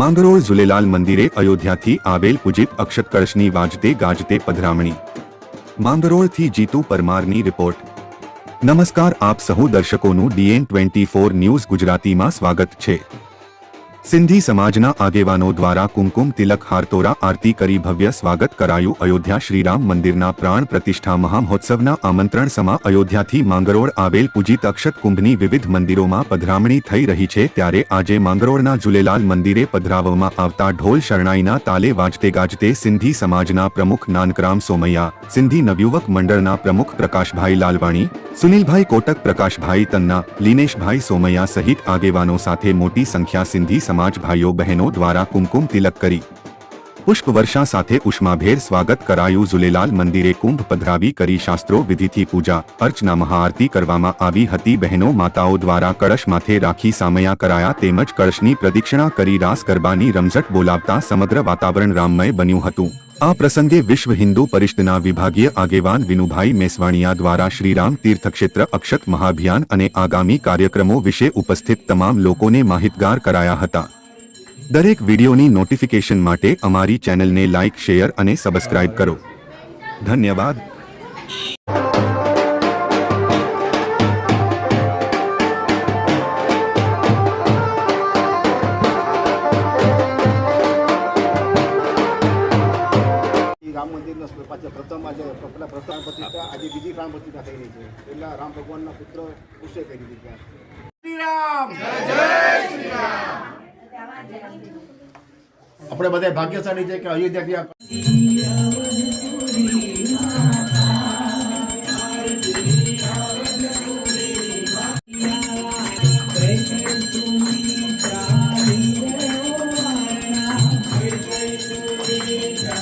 માંગરોળ ઝુલેલાલ મંદિરે અયોધ્યાથી આવેલ પૂજિત અક્ષત વાજતે ગાજતે પધરામણી. માંગરોળથી જીતુ પરમારની રિપોર્ટ. નમસ્કાર, આપ સહુ દર્શકોનું D N twenty four news ગુજરાતીમાં સ્વાગત છે. સિંધી સમાજના આગેવાનો દ્વારા કુમકુમ તિલક હારતોરા આરતી કરી ભવ્ય સ્વાગત કરાયું અયોધ્યા શ્રીરામ મંદિરના પ્રાણ પ્રતિષ્ઠા મહામહોત્સવના આમંત્રણ સમા અયોધ્યાથી માંગરોળ આવેલ પૂજિત અક્ષત કુંભની વિવિધ મંદિરોમાં પધરામણી થઈ રહી છે ત્યારે આજે માંગરોળના ઝુલેલાલ મંદિરે પધરાવવામાં આવતા ઢોલ શરણાઈના તાલે વાજતે ગાજતે સિંધી સમાજના પ્રમુખ નાનકરામ સોમૈયા સિંધી નવયુવક મંડળના પ્રમુખ પ્રકાશભાઈ લાલવાણી સુનિલભાઈ કોટક પ્રકાશભાઈ તન્ના લીનેશભાઈ સોમૈયા સહિત આગેવાનો સાથે મોટી સંખ્યા સિંધી સમાજ ભાઈઓ બહેનો દ્વારા કુમકુમ તિલક કરી. પુષ્પ સાથે ઉષ્માભેર સ્વાગત કરાયું. ઝુલેલાલ મંદિરે કુંભ પધરાવી કરી શાસ્ત્રો વિધિથી પૂજા. અર્ચના મહાઆરતી કરવામાં આવી હતી. બહેનો માતાઓ દ્વારા કળશ માથે રાખી સામયા કરાયા તેમજ કળશની પ્રદક્ષિણા કરી રાસ ગરબાની રમઝટ બોલાવતા સમગ્ર વાતાવરણ રામમય બન્યું હતું. આ પ્રસંગે વિશ્વ હિન્દુ પરિષદના વિભાગીય આગેવાન વિનુભાઈ મેસવાણિયા દ્વારા શ્રીરામ તીર્થક્ષેત્ર અક્ષત મહાભિયાન અને આગામી કાર્યક્રમો વિશે ઉપસ્થિત તમામ લોકોને માહિતગાર કરાયા હતા. દરેક વિડીયોની નોટિફિકેશન માટે અમારી ચેનલને લાઇક, શેર અને સબસ્ક્રાઇબ કરો. ધન્યવાદ. રામ મંદિરના પાછળ પ્રથમ આજે પહેલાં પ્રથમ પ્રતિષ્ઠા આજે બીજી પ્રાણ પ્રતિષ્ઠા થઈ રહી છે. પહેલાં રામ ભગવાનના પુત્ર પુષ્ય કરી દીધા. આપણે બધા ભાગ્યશાળી છે કે અયોધ્યા